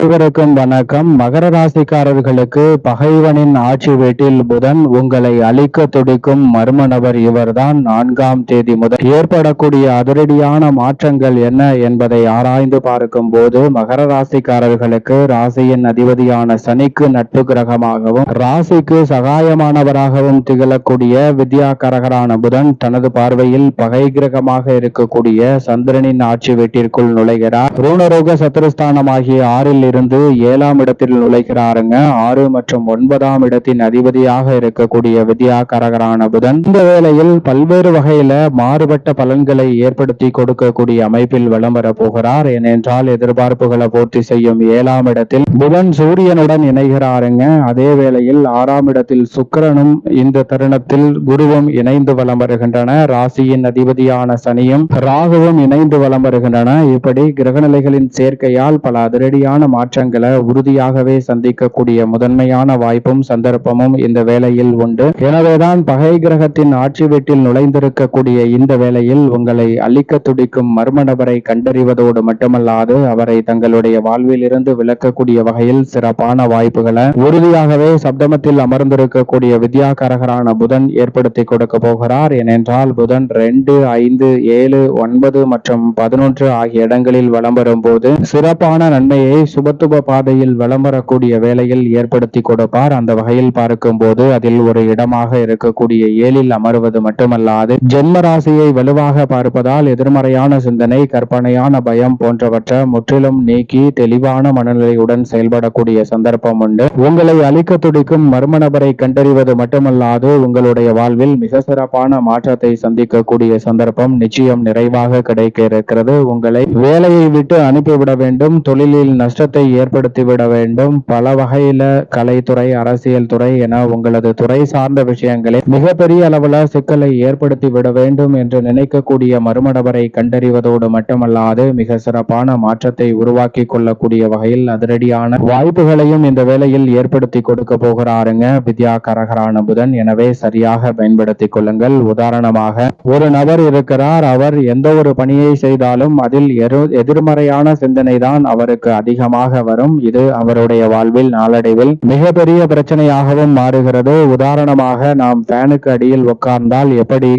அனைவருக்கும் வணக்கம். மகர ராசிக்காரர்களுக்கு பகைவனின் ஆட்சி வீட்டில் புதன் உங்களை அழிக்க துடிக்கும் மர்ம நபர் இவர்தான் நான்காம் தேதி முதல். ஏற்படக்கூடிய அதிரடியான மாற்றங்கள் என்ன என்பதை ஆராய்ந்து பார்க்கும் போது மகர ராசிக்காரர்களுக்கு ராசியின் அதிபதியான சனிக்கு நட்பு கிரகமாகவும் ராசிக்கு சகாயமானவராகவும் திகழக்கூடிய வித்யாகரகரான புதன் தனது பார்வையில் பகை கிரகமாக இருக்கக்கூடிய சந்திரனின் ஆட்சி வீட்டிற்குள் நுழைகிறார். ரூணரோக சத்துருஸ்தானமாகிய ஆறில் இருந்து ஏழாம் இடத்தில் நுழைகிறாருங்க. ஆறு மற்றும் ஒன்பதாம் இடத்தின் அதிபதியாக இருக்கக்கூடிய வித்யா கரகரான புதன். இந்த வேளையில் பல்வேறு வகையில மாறுபட்ட பலன்களை ஏற்படுத்தி கொடுக்கக்கூடிய அமைப்பில் வலம் வர போகிறார். ஏனென்றால் எதிர்பார்ப்புகளை பூர்த்தி செய்யும் ஏழாம் இடத்தில் புதன் சூரியனுடன் இணைகிறாருங்க. அதே வேளையில் ஆறாம் இடத்தில் சுக்கிரனும் இந்த தருணத்தில் குருவும் இணைந்து வலம் வருகின்றன. ராசியின் அதிபதியான சனியும் ராகுவும் இணைந்து வலம் வருகின்றன. இப்படி கிரகநிலைகளின் சேர்க்கையால் பல அதிரடியான மாற்றங்களை உறுதியாகவே சந்திக்கக்கூடிய முதன்மையான வாய்ப்பும் சந்தர்ப்பமும் இந்த வேளையில் உண்டு. எனவேதான் பகை கிரகத்தின் ஆட்சி வீட்டில் நுழைந்திருக்கக்கூடிய இந்த வேளையில் உங்களை அழிக்க துடிக்கும் மர்ம நபரை கண்டறிவதோடு மட்டுமல்லாது அவரை தங்களுடைய வாழ்வில் இருந்து விளக்கக்கூடிய வகையில் சிறப்பான வாய்ப்புகளை உறுதியாகவே சப்தமத்தில் அமர்ந்திருக்கக்கூடிய வித்யாகரகரான புதன் ஏற்படுத்தி கொடுக்க போகிறார். ஏனென்றால் புதன் ரெண்டு ஐந்து ஏழு ஒன்பது மற்றும் பதினொன்று ஆகிய இடங்களில் வலம் வரும்போது சிறப்பான நன்மையை சுபத்துப பாதையில் வலம் வரக்கூடிய வேலையில் ஏற்படுத்தி கொடுப்பார். அந்த வகையில் பார்க்கும்போது அதில் ஒரு இடமாக இருக்கக்கூடிய ஏழில் அமர்வது மட்டுமல்லாது ஜென்ம ராசியை வலுவாக பார்ப்பதால் எதிர்மறையான சிந்தனை கற்பனையான பயம் போன்றவற்றை முற்றிலும் நீக்கி தெளிவான மனநிலையுடன் செயல்படக்கூடிய சந்தர்ப்பம் உண்டு. உங்களை அழிக்க துடிக்கும் மர்ம நபரை கண்டறிவது மட்டுமல்லாது உங்களுடைய வாழ்வில் மிக சிறப்பான மாற்றத்தை சந்திக்கக்கூடிய சந்தர்ப்பம் நிச்சயம் நிறைவாக கிடைக்க இருக்கிறது. உங்களை வேலையை விட்டு அனுப்பிவிட வேண்டும். தொழிலில் நஷ்டத்தை ஏற்படுத்திவிட வேண்டும். பல வகையில கலைத்துறை அரசியல் துறை என உங்களது துறை சார்ந்த விஷயங்களில் மிகப்பெரிய அளவுல சிக்கலை ஏற்படுத்தி விட வேண்டும் என்று நினைக்கக்கூடிய மர்ம கண்டறிவதோடு மட்டுமல்லாது மிக சிறப்பான மாற்றத்தை உருவாக்கி கொள்ளக்கூடிய வகையில் அதிரடியான வாய்ப்புகளையும் இந்த வேளையில் ஏற்படுத்தி கொடுக்க போகிறாருங்க. வித்யா கரகரான புதன். எனவே சரியாக பயன்படுத்திக் கொள்ளுங்கள். உதாரணமாக ஒரு நபர் இருக்கிறார். அவர் எந்த ஒரு பணியை செய்தாலும் அதில் எரு- எதிர்மறையான சிந்தனை தான் அவருக்கு அதிகமாக வரும். இது அவருடைய வாழ்வில் நாளடைவில் மிகப்பெரிய பிரச்சனையாகவும் மாறுகிறது. உதாரணமாக நாம் ஃபேனுக்கு அடியில் உட்கார்ந்தால் எப்படி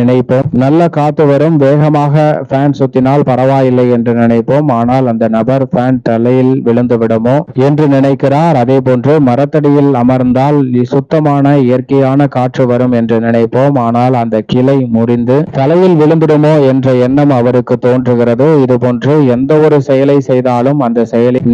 நினைப்போம்? நல்ல காத்து வரும். வேகமாக ஃபேன் சுத்தினால் பரவாயில்லை என்று நினைப்போம். ஆனால் அந்த நபர் ஃபேன் தலையில் விழுந்து விடுமோ என்று நினைக்கிறார். அதே போன்று மரத்தடியில் அமர்ந்தால் சுத்தமான இயற்கையான காற்று வரும் என்று நினைப்போம். ஆனால் அந்த கிளை முறிந்து தலையில் விழுந்துடுமோ என்ற எண்ணம் அவருக்கு தோன்றுகிறது. இது போன்று எந்த ஒரு செயலை செய்தாலும் அந்த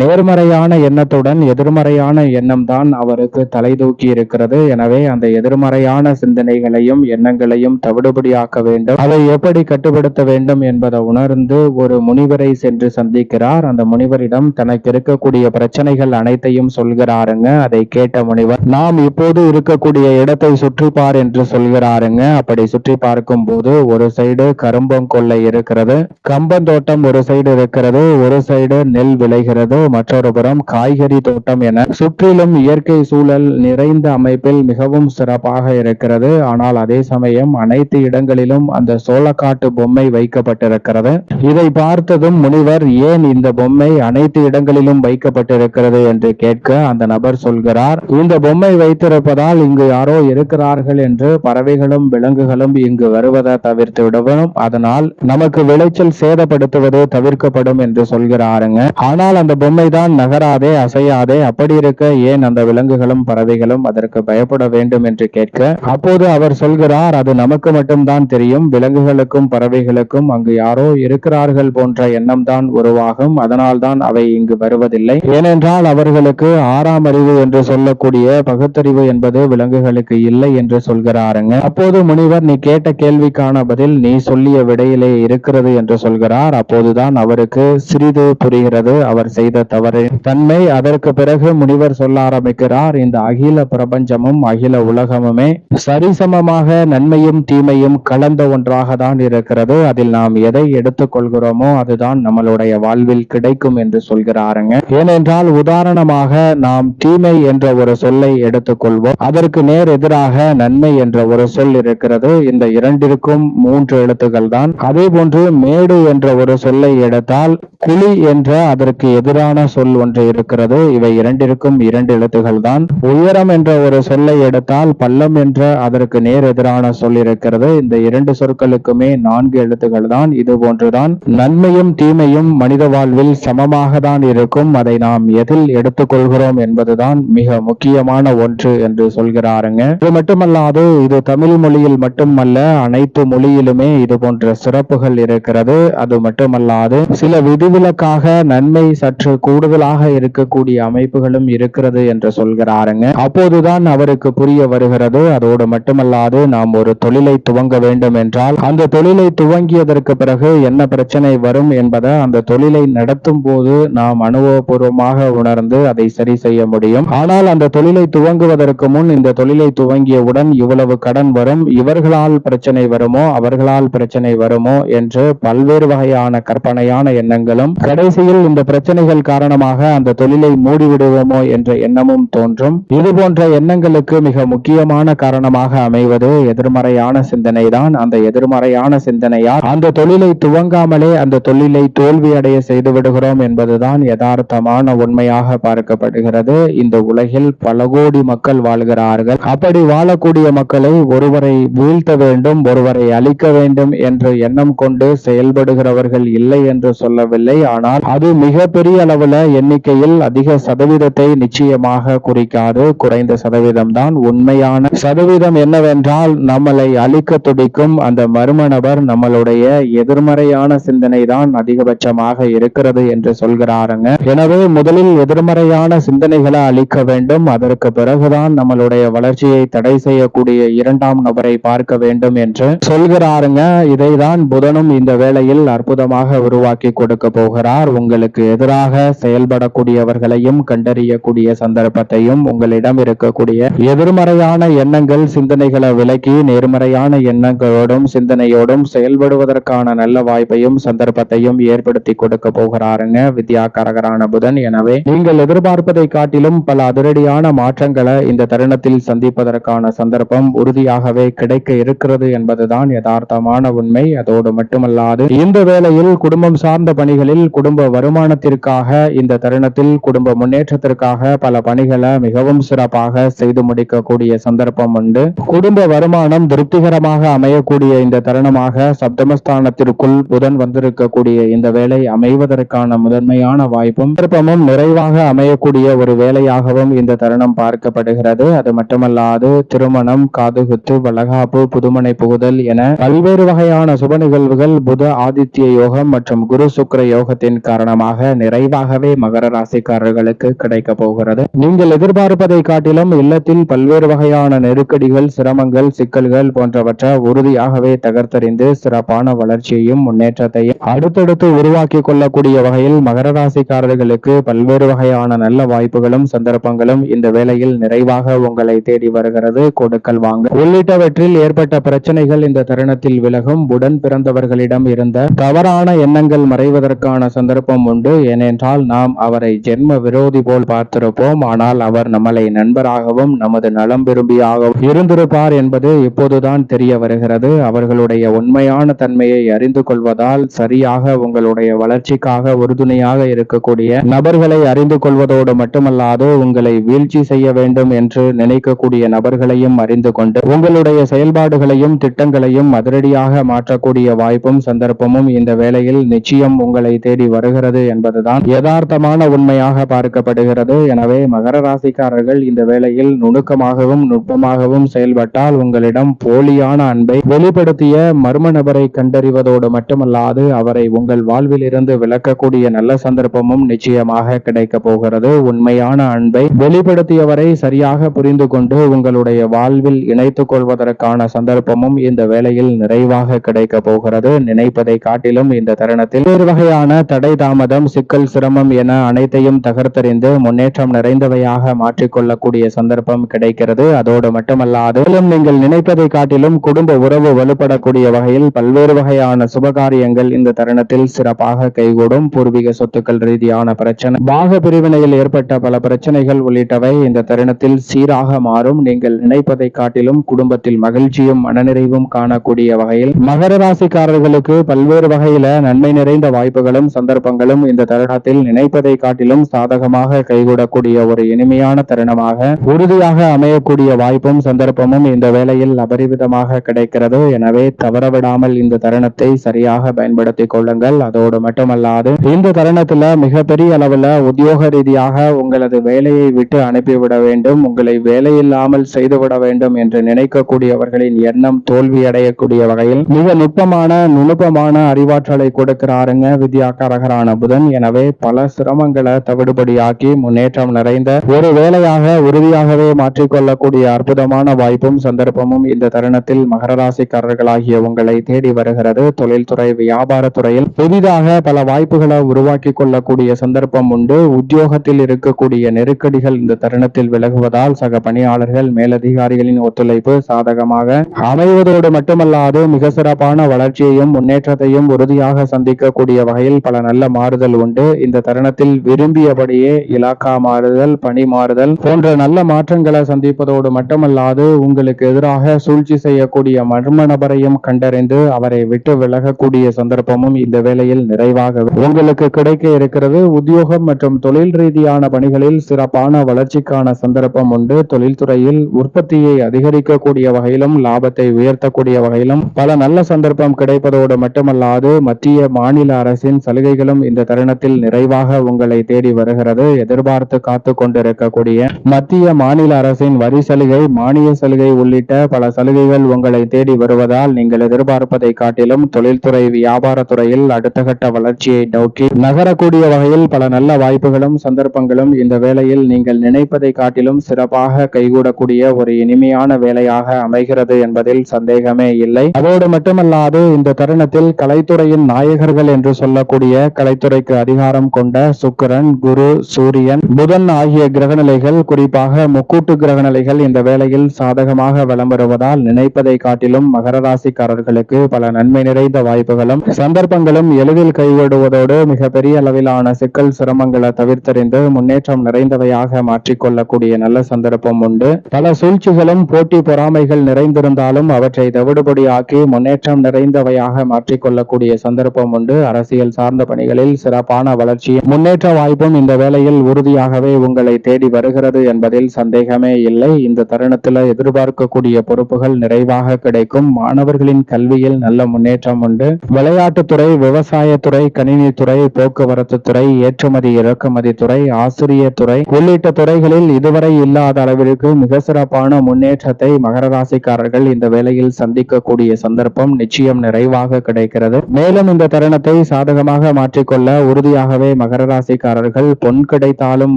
நேர்மறையான எண்ணத்துடன் எதிர்மறையான எண்ணம் தான் அவருக்கு தலை தூக்கி இருக்கிறது. எனவே அந்த எதிர்மறையான சிந்தனைகளையும் எண்ணங்களையும் தவிடுபடியாக்க வேண்டும். அதை எப்படி கட்டுப்படுத்த வேண்டும் என்பதை உணர்ந்து ஒரு முனிவரை சென்று சந்திக்கிறார். அந்த முனிவரிடம் தனக்கு இருக்கக்கூடிய பிரச்சனைகள் அனைத்தையும் சொல்கிறாருங்க. அதை கேட்ட முனிவர் நாம் இப்போது இருக்கக்கூடிய இடத்தை சுற்றி பார் என்று சொல்கிறாருங்க. அப்படி சுற்றி பார்க்கும் போது ஒரு சைடு கரும்பங்கொள்ளை இருக்கிறது கம்பந்தோட்டம் ஒரு சைடு இருக்கிறது ஒரு சைடு நெல் விளைகிறது. மற்றொரு புறம் காய்கறி தோட்டம் என சுற்றிலும் இயற்கை சூழல் நிறைந்த அமைப்பில் மிகவும் சிறப்பாக இருக்கிறது. ஆனால் அதே சமயம் அனைத்து இடங்களிலும் அந்த சோளக்காட்டு பொம்மை வைக்கப்பட்டிருக்கிறது. இதை பார்த்ததும் முனிவர் ஏன் இந்த பொம்மை அனைத்து இடங்களிலும் வைக்கப்பட்டிருக்கிறது? என்று கேட்க அந்த நபர் சொல்கிறார் இந்த பொம்மை வைத்திருப்பதால் இங்கு யாரோ இருக்கிறார்கள் என்று பறவைகளும் விலங்குகளும் இங்கு வருவதை தவிர்த்து விடவும் அதனால் நமக்கு விளைச்சல் சேதப்படுத்துவது தவிர்க்கப்படும் என்று சொல்கிறாருங்க. ஆனால் அந்த பொம்மைதான் நகராதே அசையாதே. அப்படி இருக்க ஏன் அந்த விலங்குகளும் பறவைகளும் அதற்கு பயப்பட வேண்டும் என்று கேட்க அப்போது அவர் சொல்கிறார் அது நமக்கு மட்டும்தான் தெரியும். விலங்குகளுக்கும் பறவைகளுக்கும் அங்கு யாரோ இருக்கிறார்கள் போன்ற எண்ணம் தான் உருவாகும். அதனால் தான் அவை இங்கு வருவதில்லை. ஏனென்றால் அவர்களுக்கு ஆறாம் அறிவு என்று சொல்லக்கூடிய பகுத்தறிவு என்பது விலங்குகளுக்கு இல்லை என்று சொல்கிறாருங்க. அப்போது முனிவர் நீ கேட்ட கேள்விக்கான பதில் நீ சொல்லிய விடையிலே இருக்கிறது என்று சொல்கிறார். அப்போதுதான் அவருக்கு சிறிது புரிகிறது. அவர் செய்த தவறு. தன்மை அதற்கு பிறகு முனிவர் சொல்ல ஆரம்பிக்கிறார் இந்த அகில பிரபஞ்சமும் அகில உலகமுமே சரிசமமாக நன்மையும் தீமையும் கலந்த ஒன்றாக தான் இருக்கிறது. அதில் நாம் எதை எடுத்துக்கொள்கிறோமோ அதுதான் நம்மளுடைய வாழ்வில் கிடைக்கும் என்று சொல்கிறாருங்க. ஏனென்றால் உதாரணமாக நாம் தீமை என்ற ஒரு சொல்லை எடுத்துக்கொள்வோம். அதற்கு நேர் எதிராக நன்மை என்ற ஒரு சொல் இருக்கிறது. இந்த இரண்டிற்கும் மூன்று எழுத்துக்கள் தான். அதே போன்று மேடு என்ற ஒரு சொல்லை எடுத்தால் குழி என்ற அதற்கு எதிர் எதிரான சொல் ஒன்று இருக்கிறது. இவை இரண்டிற்கும் இரண்டு எழுத்துகள் தான் உயரம் என்ற ஒரு சொல்லை எடுத்தால் பள்ளம் என்ற அதற்கு நேர் எதிரான சொல் இருக்கிறது. இந்த இரண்டு சொற்களுக்குமே நான்கு எழுத்துகள் தான் இது போன்றுதான் நன்மையும் தீமையும் மனித வாழ்வில் சமமாக தான் இருக்கும். அதை நாம் எதில் எடுத்துக்கொள்கிறோம் என்பதுதான் மிக முக்கியமான ஒன்று என்று சொல்கிறாருங்க. இது மட்டுமல்லாது இது தமிழ் மொழியில் மட்டுமல்ல அனைத்து மொழியிலுமே இது போன்ற சிறப்புகள் இருக்கிறது. அது மட்டுமல்லாது சில விதிவிலக்காக நன்மை சற்று கூடுதலாக இருக்கக்கூடிய அமைப்புகளும் இருக்கிறது என்று சொல்கிறாருங்க. அப்போதுதான் அவருக்கு புரிய வருகிறது. அதோடு மட்டுமல்லாது நாம் ஒரு தொழிலை துவங்க வேண்டும் என்றால் அந்த தொழிலை துவங்கியதற்கு பிறகு என்ன பிரச்சனை வரும் என்பதை அந்த தொழிலை நடத்தும் போது நாம் அனுபவபூர்வமாக உணர்ந்து அதை சரி செய்ய முடியும். ஆனால் அந்த தொழிலை துவங்குவதற்கு முன் இந்த தொழிலை துவங்கியவுடன் இவ்வளவு கடன் வரும் இவர்களால் பிரச்சனை வருமோ அவர்களால் பிரச்சனை வருமோ என்று பல்வேறு வகையான கற்பனையான எண்ணங்களும் கடைசியில் இந்த பிரச்சனைகள் காரணமாக அந்த தொழிலை மூடிவிடுவோமோ என்ற எண்ணமும் தோன்றும். இது போன்ற எண்ணங்களுக்கு மிக முக்கியமான காரணமாக அமைவது எதிர்மறையான சிந்தனை தான் அந்த எதிர்மறையான சிந்தனையால் அந்த தொழிலை துவங்காமலே அந்த தொழிலை தோல்வியடைய செய்து விடுகிறோம் என்பதுதான் யதார்த்தமான உண்மையாக பார்க்கப்படுகிறது. இந்த உலகில் பல கோடி மக்கள் வாழ்கிறார்கள். அப்படி வாழக்கூடிய மக்களை ஒருவரை வீழ்த்த வேண்டும் ஒருவரை அழிக்க வேண்டும் என்ற எண்ணம் கொண்டு செயல்படுகிறவர்கள் இல்லை என்று சொல்லவில்லை. ஆனால் அது மிக பெரிய அளவுல எண்ணிக்கையில் அதிக சதவீதத்தை நிச்சயமாக குறிக்காது. குறைந்த சதவீதம் தான் உண்மையான. சதவீதம் என்னவென்றால் நம்மளை அழிக்க துடிக்கும் அந்த மர்ம நபர் நம்மளுடைய எதிர்மறையான சிந்தனை தான் அதிகபட்சமாக இருக்கிறது என்று சொல்கிறாருங்க. எனவே முதலில் எதிர்மறையான சிந்தனைகளை அழிக்க வேண்டும். அதற்கு பிறகுதான் நம்மளுடைய வளர்ச்சியை தடை செய்யக்கூடிய இரண்டாம் நபரை பார்க்க வேண்டும் என்று சொல்கிறாருங்க. இதைதான் புதனும் இந்த வேளையில் அற்புதமாக உருவாக்கி கொடுக்க போகிறார். உங்களுக்கு எதிராக செயல்படக்கூடியவர்களையும் கண்டறியக்கூடிய சந்தர்ப்பத்தையும் உங்களிடம் இருக்கக்கூடிய எதிர்மறையான எண்ணங்கள் சிந்தனைகளை விலக்கி நேர்மறையான எண்ணங்களோடும் சிந்தனையோடும் செயல்படுவதற்கான நல்ல வாய்ப்பையும் சந்தர்ப்பத்தையும் ஏற்படுத்தி கொடுக்க போகிறாருங்க. வித்யா கரகரான புதன். எனவே நீங்கள் எதிர்பார்ப்பதை காட்டிலும் பல அதிரடியான மாற்றங்களை இந்த தருணத்தில் சந்திப்பதற்கான சந்தர்ப்பம் உறுதியாகவே கிடைக்க இருக்கிறது என்பதுதான் யதார்த்தமான உண்மை. அதோடு மட்டுமல்லாது இந்த வேளையில் குடும்பம் சார்ந்த பணிகளில் குடும்ப வருமானத்திற்காக இந்த தருணத்தில் குடும்ப முன்னேற்றத்திற்காக பல பணிகளை மிகவும் சிறப்பாக செய்து முடிக்கக்கூடிய சந்தர்ப்பம் உண்டு. குடும்ப வருமானம் திருப்திகரமாக அமையக்கூடிய இந்த தருணமாக சப்தமஸ்தானத்திற்குள் புதன் வந்திருக்கக்கூடிய இந்த வேலை அமைவதற்கான முதன்மையான வாய்ப்பும் சந்தர்ப்பமும் நிறைவாக அமையக்கூடிய ஒரு வேலையாகவும் இந்த தருணம் பார்க்கப்படுகிறது. அது மட்டுமல்லாது திருமணம் காதுகுத்து வளகாப்பு புதுமனை புகுதல் என பல்வேறு வகையான சுப நிகழ்வுகள் புத ஆதித்ய யோகம் மற்றும் குரு சுக்கர யோகத்தின் காரணமாக நிறைவாகவே மகர ராசிக்காரர்களுக்கு கிடைக்க போகிறது. நீங்கள் எதிர்பார்ப்பதை காட்டிலும் இல்லத்தில் பல்வேறு வகையான நெருக்கடிகள் சிரமங்கள் சிக்கல்கள் போன்றவற்றை உறுதியாகவே தகர்த்தறிந்து சிறப்பான வளர்ச்சியையும் முன்னேற்றத்தையும் அடுத்தடுத்து உருவாக்கி கொள்ளக்கூடிய வகையில் மகர ராசிக்காரர்களுக்கு பல்வேறு வகையான நல்ல வாய்ப்புகளும் சந்தர்ப்பங்களும் இந்த வேளையில் நிறைவாக உங்களை தேடி வருகிறது. கொடுக்கல் வாங்க. உள்ளிட்டவற்றில் ஏற்பட்ட பிரச்சனைகள் இந்த தருணத்தில் விலகும். உடன் பிறந்தவர்களிடம் இருந்த தவறான எண்ணங்கள் மறைவதற்கான சந்தர்ப்பம் உண்டு. ஏனென்றால் நாம் அவரை ஜென்ம விரோதி போல் பார்த்திருப்போம். ஆனால் அவர் நம்மளை நண்பராகவும் நமது நலம் விரும்பியாகவும் இருந்திருப்பார் என்பது இப்போதுதான் தெரிய வருகிறது. அவர்களுடைய உண்மையான தன்மையை அறிந்து கொள்வதால் சரியாக உங்களுடைய வளர்ச்சிக்காக உறுதுணையாக இருக்கக்கூடிய நபர்களை அறிந்து கொள்வதோடு மட்டுமல்லாது உங்களை வீழ்ச்சி செய்ய வேண்டும் என்று நினைக்கக்கூடிய நபர்களையும் அறிந்து கொண்டு உங்களுடைய செயல்பாடுகளையும் திட்டங்களையும் அதிரடியாக மாற்றக்கூடிய வாய்ப்பும் சந்தர்ப்பமும் இந்த வேளையில் நிச்சயம் உங்களை தேடி வருகிறது என்பதுதான் யதார்த்தமான உண்மையாக பார்க்கப்படுகிறது. எனவே மகர ராசிக்காரர்கள் இந்த வேளையில் நுணுக்கமாகவும் நுட்பமாகவும் செயல்பட்டால் உங்களிடம் போலியான அன்பை வெளிப்படுத்திய மர்ம நபரை கண்டறிவதோடு மட்டுமல்லாது அவரை உங்கள் வாழ்வில் இருந்து விலக்கக்கூடிய நல்ல சந்தர்ப்பமும் நிச்சயமாக கிடைக்க போகிறது. உண்மையான அன்பை வெளிப்படுத்தியவரை சரியாக புரிந்து கொண்டு உங்களுடைய வாழ்வில் இணைத்துக் கொள்வதற்கான சந்தர்ப்பமும் இந்த வேளையில் நிறைவாக கிடைக்க போகிறது. நினைப்பதை காட்டிலும் இந்த தருணத்தில் வேறு வகையான தடை தாமதம் சிக்கல் சிரமம் என அனைத்தையும் தகர்த்தறிந்து முன்னேற்றம் நிறைந்தவையாக மாற்றிக்கொள்ளக்கூடிய சந்தர்ப்பம் கிடைக்கிறது. அதோடு மட்டுமல்லாது மேலும் நீங்கள் நினைப்பதை காட்டிலும் குடும்ப உறவு வலுப்படக்கூடிய வகையில் பல்வேறு வகையான சுபகாரியங்கள் இந்த தருணத்தில் சிறப்பாக கைகூடும். பூர்வீக சொத்துக்கள் ரீதியான பிரச்சனை பாக பிரிவினையில் ஏற்பட்ட பல பிரச்சனைகள் உள்ளிட்டவை இந்த தருணத்தில் சீராக மாறும். நீங்கள் நினைப்பதை காட்டிலும் குடும்பத்தில் மகிழ்ச்சியும் மனநிறைவும் காணக்கூடிய வகையில் மகர ராசிக்காரர்களுக்கு பல்வேறு வகையில நன்மை நிறைந்த வாய்ப்புகளும் சந்தர்ப்பங்களும் இந்த தருணத்தில் தருணத்தில் நினைப்பதை காட்டிலும் சாதகமாக கைகூடக்கூடிய ஒரு இனிமையான தருணமாக உறுதியாக அமையக்கூடிய வாய்ப்பும் சந்தர்ப்பமும் இந்த வேளையில் அபரிவிதமாக கிடைக்கிறது. எனவே தவறவிடாமல் இந்த தருணத்தை சரியாக பயன்படுத்திக் கொள்ளுங்கள். அதோடு மட்டுமல்லாது இந்த தருணத்துல மிகப்பெரிய அளவுல உத்தியோக ரீதியாக உங்களது வேலையை விட்டு அனுப்பிவிட வேண்டும். உங்களை வேலையில்லாமல் செய்துவிட வேண்டும் என்று நினைக்கக்கூடியவர்களின் எண்ணம் தோல்வி அடையக்கூடிய வகையில் மிக நுட்பமான நுணுப்பமான அறிவாற்றலை கொடுக்கிறாருங்க வித்யாக்காரகரான புதன். எனவே பல சிரமங்களை தவிடுபடியாக்கி முன்னேற்றம் நிறைந்த ஒரு வேலையாக உறுதியாகவே மாற்றிக்கொள்ளக்கூடிய அற்புதமான வாய்ப்பும் சந்தர்ப்பமும் இந்த தருணத்தில் மகர ராசிக்காரர்களாகிய உங்களை தேடி வருகிறது. தொழில்துறை வியாபாரத்துறையில் புதிதாக பல வாய்ப்புகளை உருவாக்கி கொள்ளக்கூடிய சந்தர்ப்பம் உண்டு. உத்தியோகத்தில் இருக்கக்கூடிய நெருக்கடிகள் இந்த தருணத்தில் விலகுவதால் சக பணியாளர்கள் மேலதிகாரிகளின் ஒத்துழைப்பு சாதகமாக அமைவதோடு மட்டுமல்லாது மிக சிறப்பான வளர்ச்சியையும் முன்னேற்றத்தையும் உறுதியாக சந்திக்கக்கூடிய வகையில் பல நல்ல மாறுதல் உண்டு. இந்த தருணத்தில் விரும்பியபடியே இலாக்கா மாறுதல் பணி மாறுதல் போன்ற நல்ல மாற்றங்களை சந்திப்பதோடு மட்டுமல்லாது உங்களுக்கு எதிராக சூழ்ச்சி செய்யக்கூடிய மர்ம நபரையும் கண்டறிந்து அவரை விட்டு விலகக்கூடிய சந்தர்ப்பமும் இந்த வேளையில் நிறைவாக உங்களுக்கு கிடைக்க இருக்கிறது. உத்தியோகம் மற்றும் தொழில் ரீதியான பணிகளில் சிறப்பான வளர்ச்சிக்கான சந்தர்ப்பம் உண்டு. தொழில்துறையில் உற்பத்தியை அதிகரிக்கக்கூடிய வகையிலும் லாபத்தை உயர்த்தக்கூடிய வகையிலும் பல நல்ல சந்தர்ப்பம் கிடைப்பதோடு மட்டுமல்லாது மத்திய மாநில அரசின் சலுகைகளும் இந்த தருணத்தில் விரைவாக உங்களை தேடி வருகிறது. எதிர்பார்த்து காத்து கொண்டிருக்கக்கூடிய மத்திய மாநில அரசின் வரி சலுகை மானிய சலுகை உள்ளிட்ட பல சலுகைகள் உங்களை தேடி வருவதால் நீங்கள் எதிர்பார்ப்பதை காட்டிலும் தொழில்துறை வியாபாரத்துறையில் அடுத்த கட்ட வளர்ச்சியை நோக்கி நகரக்கூடிய வகையில் பல நல்ல வாய்ப்புகளும் சந்தர்ப்பங்களும் இந்த வேளையில் நீங்கள் நினைப்பதை காட்டிலும் சிறப்பாக கைகூடக்கூடிய ஒரு இனிமையான வேலையாக அமைகிறது என்பதில் சந்தேகமே இல்லை. அதோடு மட்டுமல்லாது இந்த தருணத்தில் கலைத்துறையின் நாயகர்கள் என்று சொல்லக்கூடிய கலைத்துறைக்கு அதிகாரம் கொண்ட சுக்கிரன் குரு சூரியன் புதன் ஆகிய கிரகநிலைகள் குறிப்பாக முக்கூட்டு கிரகநிலைகள் இந்த வேளையில் சாதகமாக வலம் வருவதால் நினைப்பதை காட்டிலும் மகர ராசிக்காரர்களுக்கு பல நன்மை நிறைந்த வாய்ப்புகளும் சந்தர்ப்பங்களும் எளிதில் கைவிடுவதோடு மிக பெரிய அளவிலான சிக்கல் சிரமங்களை தவிர்த்தறிந்து முன்னேற்றம் நிறைந்தவையாக மாற்றிக்கொள்ளக்கூடிய நல்ல சந்தர்ப்பம் உண்டு. பல சூழ்ச்சிகளும் போட்டி பொறாமைகள் நிறைந்திருந்தாலும் அவற்றை தவிடுபடியாக்கி முன்னேற்றம் நிறைந்தவையாக மாற்றிக்கொள்ளக்கூடிய சந்தர்ப்பம் உண்டு. அரசியல் சார்ந்த பணிகளில் சிறப்பான வளர்ச்சி. முன்னேற்ற வாய்ப்பும் இந்த வேளையில் உறுதியாகவே உங்களை தேடி வருகிறது என்பதில் சந்தேகமே இல்லை. இந்த தருணத்தில் எதிர்பார்க்கக்கூடிய பொறுப்புகள் நிறைவாக கிடைக்கும். மாணவர்களின் கல்வியில் நல்ல முன்னேற்றம் உண்டு. விளையாட்டுத்துறை விவசாயத்துறை கணினித்துறை போக்குவரத்து துறை ஏற்றுமதி இறக்குமதி துறை ஆசிரியர் துறை உள்ளிட்ட துறைகளில் இதுவரை இல்லாத அளவிற்கு மிக சிறப்பான முன்னேற்றத்தை மகர ராசிக்காரர்கள் இந்த வேளையில் சந்திக்கக்கூடிய சந்தர்ப்பம் நிச்சயம் நிறைவாக கிடைக்கிறது. மேலும் இந்த தருணத்தை சாதகமாக மாற்றிக்கொள்ள உறுதியாக உறுதியாகவே மகர ராசிக்காரர்கள் பொன் கிடைத்தாலும்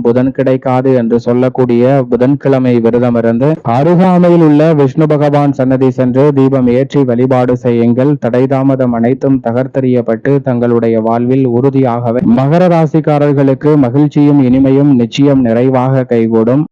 புதன் கிடைக்காது என்று சொல்லக்கூடிய புதன்கிழமை விரதம் இருந்து அருகாமையில் உள்ள விஷ்ணு பகவான் சன்னதி சென்று தீபம் ஏற்றி வழிபாடு செய்யுங்கள். தடை தாமதம் அனைத்தும் தகர்த்தறியப்பட்டு தங்களுடைய வாழ்வில் உறுதியாகவே மகர ராசிக்காரர்களுக்கு மகிழ்ச்சியும் இனிமையும் நிச்சயம் நிறைவாக கைகூடும்.